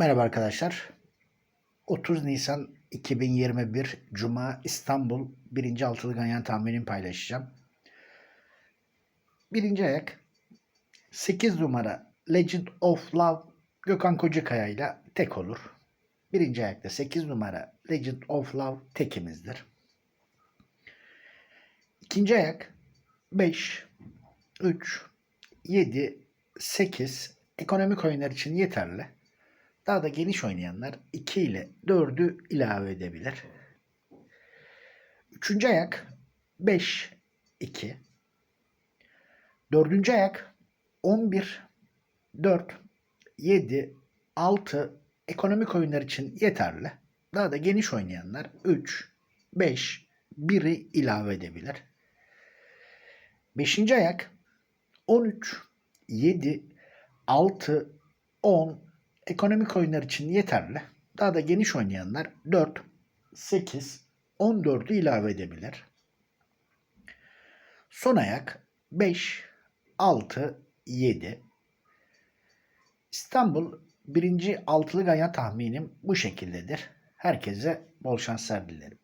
Merhaba arkadaşlar. 30 Nisan 2021 Cuma İstanbul 1. altılı ganyan tahminini paylaşacağım. Birinci ayak 8 numara Legend of Love Gökhan Kocakaya ile tek olur. Birinci ayakta 8 numara Legend of Love tekimizdir. İkinci ayak 5, 3, 7, 8 ekonomik oyunlar için yeterli. Daha da geniş oynayanlar 2 ile 4'ü ilave edebilir. Üçüncü ayak 5, 2. Dördüncü ayak 11, 4, 7, 6 ekonomik oyunlar için yeterli. Daha da geniş oynayanlar 3, 5, 1'i ilave edebilir. Beşinci ayak 13, 7, 6, 10 ekonomik oyunlar için yeterli. Daha da geniş oynayanlar 4, 8, 14'ü ilave edebilir. Son ayak 5, 6, 7. İstanbul birinci altılı ganyan tahminim bu şekildedir. Herkese bol şanslar dilerim.